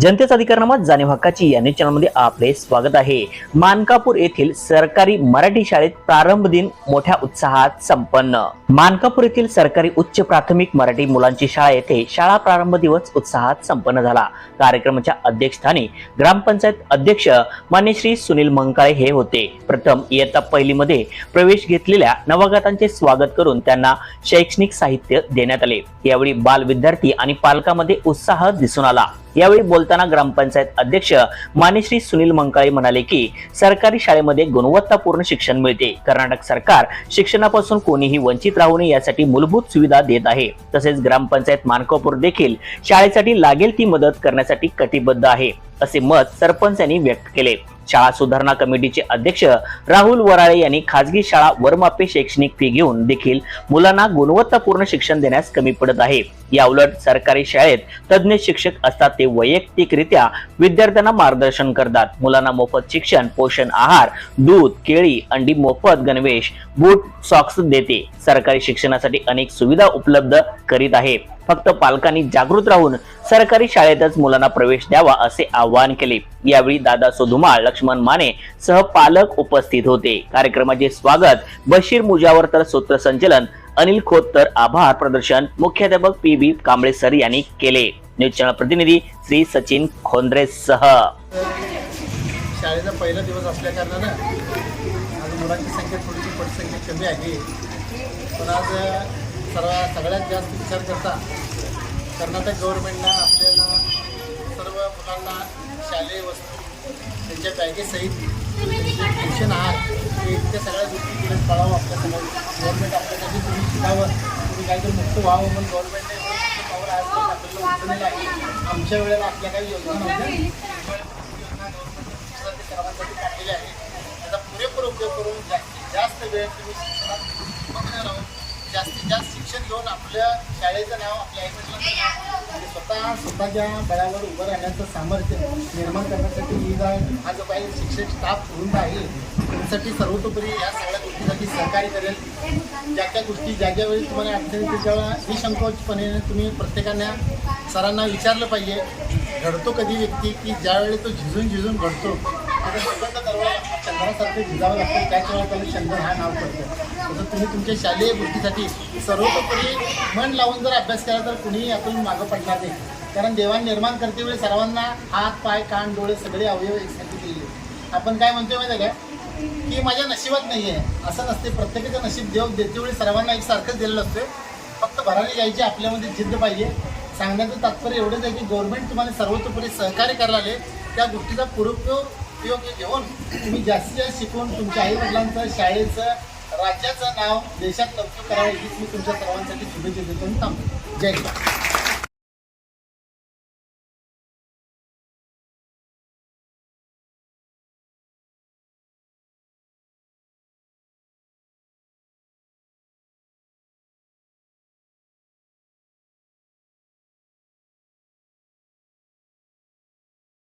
जनतेचा अधिकारनामा जाणीव हक्काची या न्यूज चॅनलमध्ये आपले स्वागत आहे. मानकापूर येथील सरकारी मराठी शाळेत प्रारंभ दिन मोठ्या उत्साहात संपन्न. मानकापूर येथील सरकारी उच्च प्राथमिक मराठी मुलांची शाळा येथे शाळा प्रारंभ दिवस उत्साहात संपन्न झाला. कार्यक्रमाच्या अध्यक्षस्थानी ग्रामपंचायत अध्यक्ष मान्य श्री सुनील मंकाळे हे होते. प्रथम इयत्ता पहिलीमध्ये प्रवेश घेतलेल्या नवगतांचे स्वागत करून त्यांना शैक्षणिक साहित्य देण्यात आले. यावेळी बाल विद्यार्थी आणि पालकांमध्ये उत्साह दिसून आला. यावेळी बोलताना ग्रामपंचायत अध्यक्ष मानेश्री सुनील मंकाळे म्हणाले की सरकारी शाळेमध्ये गुणवत्तापूर्ण शिक्षण मिळते. कर्नाटक सरकार शिक्षणापासून कोणीही वंचित राहू नये यासाठी मूलभूत सुविधा देत आहे. तसेच ग्रामपंचायत मानकापूर देखील शाळेसाठी लागेल ती मदत करण्यासाठी कटिबद्ध आहे असे मत सरपंच यांनी व्यक्त केले. शाळा सुधारणा कमिटीचे अध्यक्ष राहुल वराळे यांनी खाजगी शाळा वरमापे शैक्षणिक फी घेऊन देखील मुलांना गुणवत्तापूर्ण शिक्षण देण्यास कमी पडत आहे. या उलट सरकारी शाळेत तज्ज्ञ शिक्षक असतात ते वैयक्तिकरित्या विद्यार्थ्यांना मार्गदर्शन करतात. मुलांना मोफत शिक्षण पोषण आहार दूध केळी अंडी मोफत गणवेश बूट सॉक्स देते. सरकारी शिक्षणासाठी अनेक सुविधा उपलब्ध करीत आहे. फक्त पालकांनी जागृत राहून सरकारी शाळेतच मुलांना प्रवेश द्यावा असे आवाहन केले. यावेळी दादा सोधुमाळ लक्ष्मण माने सह पालक उपस्थित होते. कार्यक्रमाचे स्वागत बशीर मुजावर तर सूत्रसंचलन अनिल खोत तर आभार प्रदर्शन मुख्याध्यापक पी बी कांबळे सर यांनी केले. न्यूज चॅनल प्रतिनिधी श्री सचिन खोंद्रे सह. शाळेचा पहिला दिवस असल्या कारणानं आज मुलांची संख्या थोडीशी पटसंख्या कमी आहे. पण आज सर्व सगळ्यात जास्त विचार करता कर्नाटक गव्हर्नमेंटनं आपल्याला सर्व मुलांना शालेय वस्तू त्यांच्या बॅगेसहित ट्युशन आहात ते इतक्या सगळ्या गोष्टी दिल्यात पाळावं आपल्या गव्हर्मेंट गव्हर्नमेंट आपल्यासाठी तुम्ही शिकावं तुम्ही काहीतरी मुक्त व्हावं म्हणून गव्हर्नमेंटने पावर आज आपल्याला उचललेलं आहे. आमच्या वेळेला आपल्या काही योजना नव्हत्या. सर्वांसाठी काढलेले आहे त्याचा पुरेपूर उपयोग करून जास्तीत जास्त वेळ तुम्ही जास्तीत जास्त शिक्षण घेऊन आपल्या शाळेचं नाव आपल्या आईवडिलांचं म्हणजे स्वतः स्वतःच्या बळावर उभं राहण्याचं सामर्थ्य निर्माण करण्यासाठी ही जा हा जो काही शिक्षक स्टाफ होऊन आहे त्यासाठी सर्वतोपरी या सगळ्या गोष्टीसाठी सहकार्य करेल. ज्या त्या गोष्टी ज्या ज्या वेळी तुम्हाला अडचणी येतील त्यावेळेला निसंकोचपणे तुम्ही प्रत्येकाने सरांना विचारलं पाहिजे. घडतो कधी व्यक्ती की ज्यावेळी तो झिजून झिजून घडतो त्याचा दरवाजा चंद्रासारखं झिजावं लागतं त्याच्यामुळे त्याला चंद्र हा नाव पडतं. तसं तुम्ही तुमच्या शालेय गोष्टीसाठी सर्वतोपरी मन लावून जर अभ्यास केला तर कुणीही आपण मागं पडणार नाही. कारण देवान निर्माण करते वेळी सर्वांना हात पाय कान डोळे सगळे अवयव एकसारखे केले आपण काय म्हणतोय माहिती आहे का? की माझ्या नशिबात नाही आहे असं नसते. प्रत्येकाचं नशीब देव देते वेळी सर्वांना एकसारखंच दिलेलं असतं फक्त भराने जायची आपल्यामध्ये जिद्द पाहिजे. सांगण्याचं तात्पर्य एवढंच आहे की गव्हर्नमेंट तुम्हाला सर्वतोपरी सहकार्य करायला आले. त्या गोष्टीचा पुरुपयोग उपयोग घेऊन तुम्ही जास्तीत जास्त शिकून तुमच्या आईवडिलांचं शाळेचं राज्याचं नाव देशात लवकर करावं हीच मी तुमच्या सर्वांसाठी शुभेच्छा देतो. थांबतो. जय हिंद.